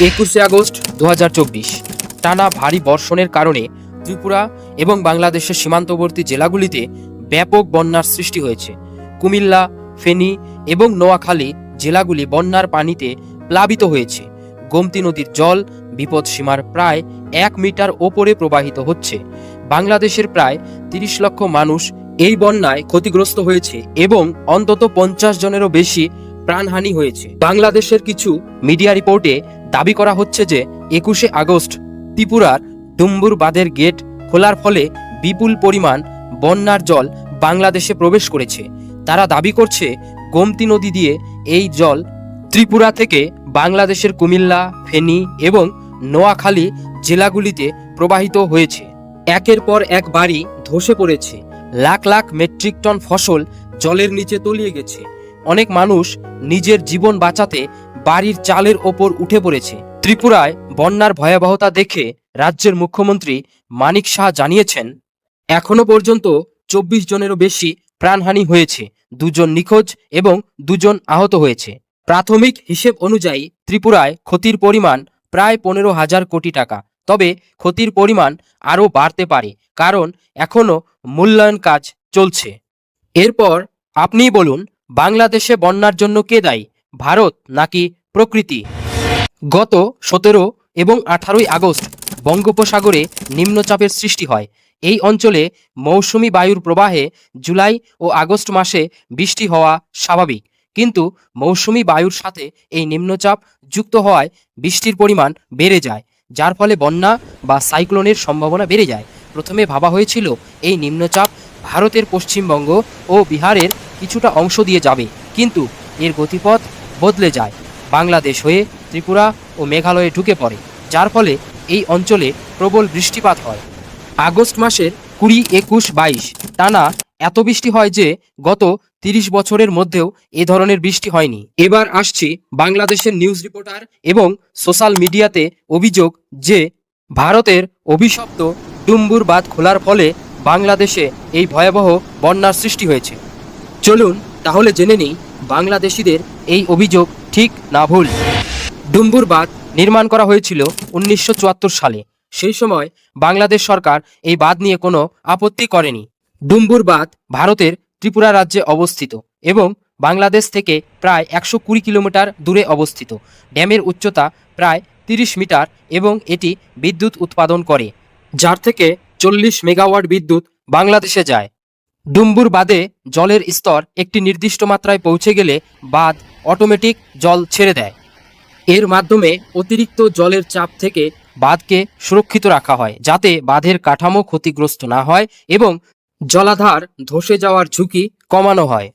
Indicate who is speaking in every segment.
Speaker 1: একুশে আগস্ট দু হাজার চব্বিশ। টানা ভারী বর্ষণের কারণে ত্রিপুরা এবং বাংলাদেশের সীমান্তবর্তী জেলাগুলিতে ব্যাপক বন্যার সৃষ্টি হয়েছে। কুমিল্লা, ফেনী এবং নোয়াখালী জেলাগুলি বন্যার পানিতে প্লাবিত হয়েছে। গোমতী নদীর জল বিপদ সীমার প্রায় এক মিটার ওপরে প্রবাহিত হচ্ছে। বাংলাদেশের প্রায় তিরিশ লক্ষ মানুষ এই বন্যায় ক্ষতিগ্রস্ত হয়েছে এবং অন্তত পঞ্চাশ জনেরও বেশি প্রাণহানি হয়েছে। বাংলাদেশের কিছু মিডিয়া রিপোর্টে দাবি করা হচ্ছে যে একুশে আগস্ট ত্রিপুরার ডুম্বুর বাঁধের গেট খোলার ফলে বিপুল পরিমাণ বন্যার জল বাংলাদেশে প্রবেশ করেছে। তারা দাবি করছে, গোমতী নদী দিয়ে এই জল ত্রিপুরা থেকে বাংলাদেশের কুমিল্লা, ফেনী এবং নোয়াখালী জেলাগুলিতে প্রবাহিত হয়েছে। একের পর এক বাড়ি ধসে পড়েছে। লাখ লাখ মেট্রিক টন ফসল জলের নিচে তলিয়ে গেছে। অনেক মানুষ নিজের জীবন বাঁচাতে বাড়ির চালের ওপর উঠে পড়েছে। ত্রিপুরায় বন্যার ভয়াবহতা দেখে রাজ্যের মুখ্যমন্ত্রী মানিক শাহ জানিয়েছেন, এখনও পর্যন্ত চব্বিশ জনেরও বেশি প্রাণহানি হয়েছে, দুজন নিখোঁজ এবং দুজন আহত হয়েছে। প্রাথমিক হিসেব অনুযায়ী ত্রিপুরায় ক্ষতির পরিমাণ প্রায় পনেরো হাজার কোটি টাকা। তবে ক্ষতির পরিমাণ আরও বাড়তে পারে, কারণ এখনও মূল্যায়ন কাজ চলছে। এরপর আপনিই বলুন, বাংলাদেশে বন্যার জন্য কে দায়ী? ভারত নাকি প্রকৃতি? গত সতেরো এবং আঠারোই আগস্ট বঙ্গোপসাগরে নিম্নচাপের সৃষ্টি হয়। এই অঞ্চলে মৌসুমি বায়ুর প্রবাহে জুলাই ও আগস্ট মাসে বৃষ্টি হওয়া স্বাভাবিক। কিন্তু মৌসুমি বায়ুর সাথে এই নিম্নচাপ যুক্ত হওয়ায় বৃষ্টির পরিমাণ বেড়ে যায়, যার ফলে বন্যা বা সাইক্লোনের সম্ভাবনা বেড়ে যায়। প্রথমে ভাবা হয়েছিল এই নিম্নচাপ ভারতের পশ্চিমবঙ্গ ও বিহারের কিছুটা অংশ দিয়ে যাবে। কিন্তু এর গতিপথ বদলে যায়। বাংলাদেশ হয়ে ত্রিপুরা ও মেঘালয়ে ঢুকে পড়ে, যার ফলে এই অঞ্চলে প্রবল বৃষ্টিপাত হয়। আগস্ট মাসের কুড়ি একুশ বাইশ টানা এত বৃষ্টি হয় যে গত তিরিশ বছরের মধ্যেও এ ধরনের বৃষ্টি হয়নি। এবার আসছি বাংলাদেশের নিউজ রিপোর্টার এবং সোশ্যাল মিডিয়াতে অভিযোগ যে ভারতের অভিশপ্ত ডুম্বুর বাঁধ খোলার ফলে বাংলাদেশে এই ভয়াবহ বন্যার সৃষ্টি হয়েছে। চলুন তাহলে জেনে নিই বাংলাদেশিদের এই অভিযোগ ঠিক না ভুল। ডুম্বুর বাঁধ নির্মাণ করা হয়েছিল উনিশশো চুয়াত্তর সালে। সেই সময় বাংলাদেশ সরকার এই বাঁধ নিয়ে কোনো আপত্তি করেনি। ডুম্বুর বাঁধ ভারতের ত্রিপুরা রাজ্যে অবস্থিত এবং বাংলাদেশ থেকে প্রায় একশো কুড়ি কিলোমিটার দূরে অবস্থিত। ড্যামের উচ্চতা প্রায় তিরিশ মিটার এবং এটি বিদ্যুৎ উৎপাদন করে, যার থেকে চল্লিশ মেগাওয়াট বিদ্যুৎ বাংলাদেশে যায়। ডুম্বুর বাঁধে জলের স্তর একটি নির্দিষ্ট মাত্রায় পৌঁছে গেলে বাঁধ অটোমেটিক জল ছেড়ে দেয়। এর মাধ্যমে অতিরিক্ত জলের চাপ থেকে বাঁধকে সুরক্ষিত রাখা হয়, যাতে বাঁধের কাঠামো ক্ষতিগ্রস্ত না হয় এবং জলাধার ধসে যাওয়ার ঝুঁকি কমানো হয়।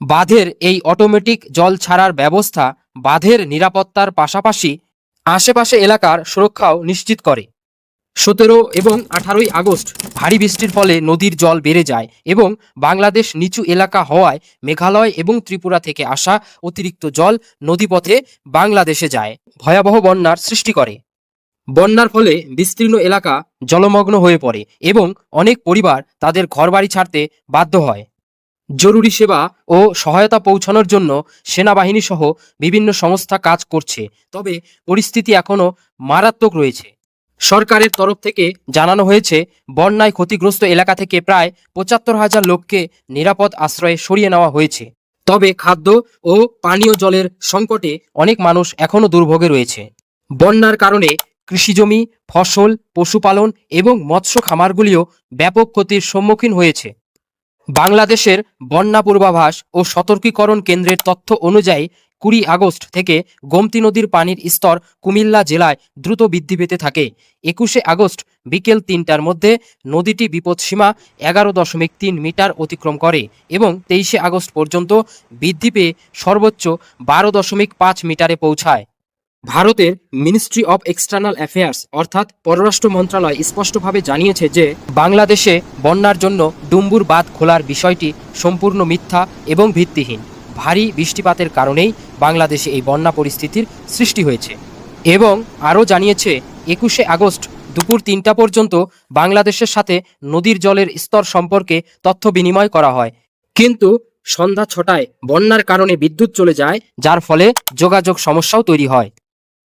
Speaker 1: বাঁধের এই অটোমেটিক জল ছাড়ার ব্যবস্থা বাঁধের নিরাপত্তার পাশাপাশি আশেপাশে এলাকার সুরক্ষাও নিশ্চিত করে। সতেরো এবং আঠারোই আগস্ট ভারী বৃষ্টির ফলে নদীর জল বেড়ে যায় এবং বাংলাদেশ নিচু এলাকা হওয়ায় মেঘালয় এবং ত্রিপুরা থেকে আসা অতিরিক্ত জল নদীপথে বাংলাদেশে যায়। ভয়াবহ বন্যার সৃষ্টি করে। বন্যার ফলে বিস্তীর্ণ এলাকা জলমগ্ন হয়ে পড়ে এবং অনেক পরিবার তাদের ঘরবাড়ি ছাড়তে বাধ্য হয়। জরুরি সেবা ও সহায়তা পৌঁছানোর জন্য সেনাবাহিনী সহ বিভিন্ন সংস্থা কাজ করছে, তবে পরিস্থিতি এখনও মারাত্মক রয়েছে। সরকারের তরফ থেকে জানানো হয়েছে, বন্যায় ক্ষতিগ্রস্ত এলাকা থেকে প্রায় পঁচাত্তর হাজার লোককে নিরাপদ আশ্রয়ে সরিয়ে নেওয়া হয়েছে। তবে খাদ্য ও পানীয় জলের সংকটে অনেক মানুষ এখনও দুর্ভোগে রয়েছে। বন্যার কারণে কৃষিজমি, ফসল, পশুপালন এবং মৎস্য খামারগুলিও ব্যাপক ক্ষতির সম্মুখীন হয়েছে। বাংলাদেশের বন্যা পূর্বাভাস ও সতর্কীকরণ কেন্দ্রের তথ্য অনুযায়ী কুড়ি আগস্ট থেকে গোমতী নদীর পানির স্তর কুমিল্লা জেলায় দ্রুত বৃদ্ধি পেতে থাকে। একুশে আগস্ট বিকেল তিনটার মধ্যে নদীটি বিপদসীমা এগারো দশমিক তিন মিটার অতিক্রম করে এবং তেইশে আগস্ট পর্যন্ত বৃদ্ধি পেয়ে সর্বোচ্চ বারো দশমিক পাঁচ মিটারে পৌঁছায়। ভারতের মিনিস্ট্রি অব এক্সটার্নাল অ্যাফেয়ার্স অর্থাৎ পররাষ্ট্র মন্ত্রণালয় স্পষ্টভাবে জানিয়েছে যে, বাংলাদেশে বন্যার জন্য ডুম্বুর বাঁধ খোলার বিষয়টি সম্পূর্ণ মিথ্যা এবং ভিত্তিহীন। ভারী বৃষ্টিপাতের কারণেই বাংলাদেশে এই বন্যা পরিস্থিতির সৃষ্টি হয়েছে। এবং আরও জানিয়েছে, একুশে আগস্ট দুপুর তিনটা পর্যন্ত বাংলাদেশের সাথে নদীর জলের স্তর সম্পর্কে তথ্য বিনিময় করা হয়। কিন্তু সন্ধ্যা ছটায় বন্যার কারণে বিদ্যুৎ চলে যায়, যার ফলে যোগাযোগ সমস্যাও তৈরি হয়।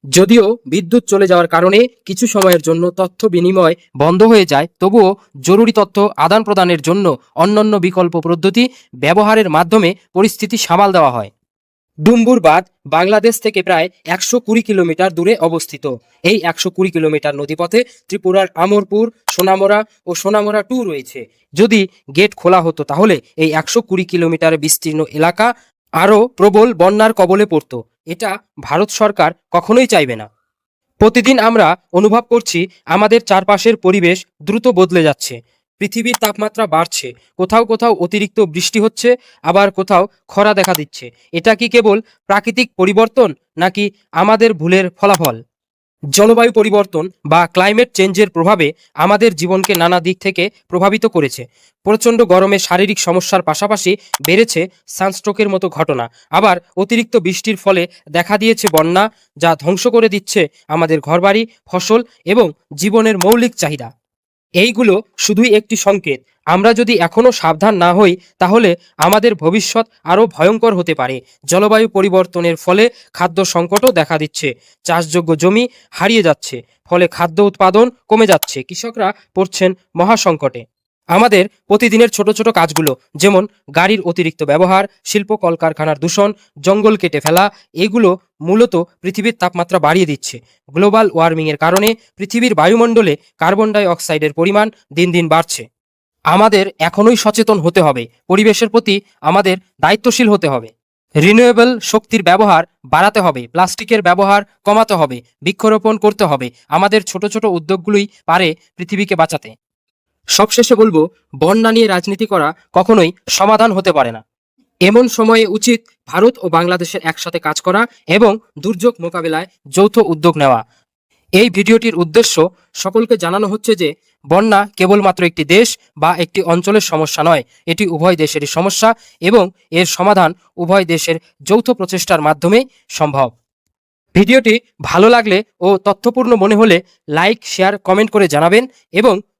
Speaker 1: যদিও বিদ্যুৎ চলে যাওয়ার কারণে কিছু সময়ের জন্য তথ্য বিনিময় বন্ধ হয়ে যায়, তবুও জরুরি তথ্য আদান প্রদানের জন্য অন্যান্য বিকল্প পদ্ধতি ব্যবহারের মাধ্যমে পরিস্থিতি সামাল দেওয়া হয়। ডুম্বুর বাঁধ বাংলাদেশ থেকে প্রায় একশো কুড়ি কিলোমিটার দূরে অবস্থিত। এই একশো কুড়ি কিলোমিটার নদীপথে ত্রিপুরার আমরপুর সোনামরা ও সোনামরা টু রয়েছে। যদি গেট খোলা হতো তাহলে এই একশো কুড়ি কিলোমিটার বিস্তীর্ণ এলাকা আরও প্রবল বন্যার কবলে পড়ত। এটা ভারত সরকার কখনোই চাইবে না। প্রতিদিন আমরা অনুভব করছি আমাদের চারপাশের পরিবেশ দ্রুত বদলে যাচ্ছে। পৃথিবীর তাপমাত্রা বাড়ছে। কোথাও কোথাও অতিরিক্ত বৃষ্টি হচ্ছে, আবার কোথাও খরা দেখা দিচ্ছে। এটা কি কেবল প্রাকৃতিক পরিবর্তন, নাকি আমাদের ভুলের ফলাফল? জলবায়ু পরিবর্তন বা ক্লাইমেট চেঞ্জের প্রভাবে আমাদের জীবনকে নানা দিক থেকে প্রভাবিত করেছে। প্রচণ্ড গরমে শারীরিক সমস্যার পাশাপাশি বেড়েছে সানস্ট্রোকের মতো ঘটনা। আবার অতিরিক্ত বৃষ্টির ফলে দেখা দিয়েছে বন্যা, যা ধ্বংস করে দিচ্ছে আমাদের ঘরবাড়ি, ফসল এবং জীবনের মৌলিক চাহিদা। এইগুলো শুধুই একটি সংকেত। আমরা যদি এখনও সাবধান না হই, তাহলে আমাদের ভবিষ্যৎ আরও ভয়ঙ্কর হতে পারে। জলবায়ু পরিবর্তনের ফলে খাদ্য সংকটও দেখা দিচ্ছে। চাষযোগ্য জমি হারিয়ে যাচ্ছে, ফলে খাদ্য উৎপাদন কমে যাচ্ছে। কৃষকরা পড়ছেন মহাসংকটে। আমাদের প্রতিদিনের ছোট ছোট কাজগুলো, যেমন গাড়ির অতিরিক্ত ব্যবহার, শিল্প কলকারখানার দূষণ, জঙ্গল কেটে ফেলা, এগুলো মূলত পৃথিবীর তাপমাত্রা বাড়িয়ে দিচ্ছে। গ্লোবাল ওয়ার্মিংয়ের কারণে পৃথিবীর বায়ুমণ্ডলে কার্বন ডাই অক্সাইডের পরিমাণ দিন দিন বাড়ছে। আমাদের এখনোই সচেতন হতে হবে, পরিবেশের প্রতি আমাদের দায়িত্বশীল হতে হবে। রিনিউয়েবল শক্তির ব্যবহার বাড়াতে হবে, প্লাস্টিকের ব্যবহার কমাতে হবে, বৃক্ষরোপণ করতে হবে। আমাদের ছোট ছোট উদ্যোগগুলোই পারে পৃথিবীকে বাঁচাতে। সবশেষে বলব, বন্যা নিয়ে রাজনীতি করা কখনোই সমাধান হতে পারে না। এমন সময়ে উচিত ভারত ও বাংলাদেশের একসাথে কাজ করা এবং দুর্যোগ মোকাবিলায় যৌথ উদ্যোগ নেওয়া। এই ভিডিওটির উদ্দেশ্য, সকলকে জানানো হচ্ছে যে, বন্যা কেবলমাত্র একটি দেশ বা একটি অঞ্চলের সমস্যা নয়, এটি উভয় দেশেরই সমস্যা এবং এর সমাধান উভয় দেশের যৌথ প্রচেষ্টার মাধ্যমেই সম্ভব। ভিডিওটি ভালো লাগলে ও তথ্যপূর্ণ মনে হলে লাইক, শেয়ার, কমেন্ট করে জানাবেন এবং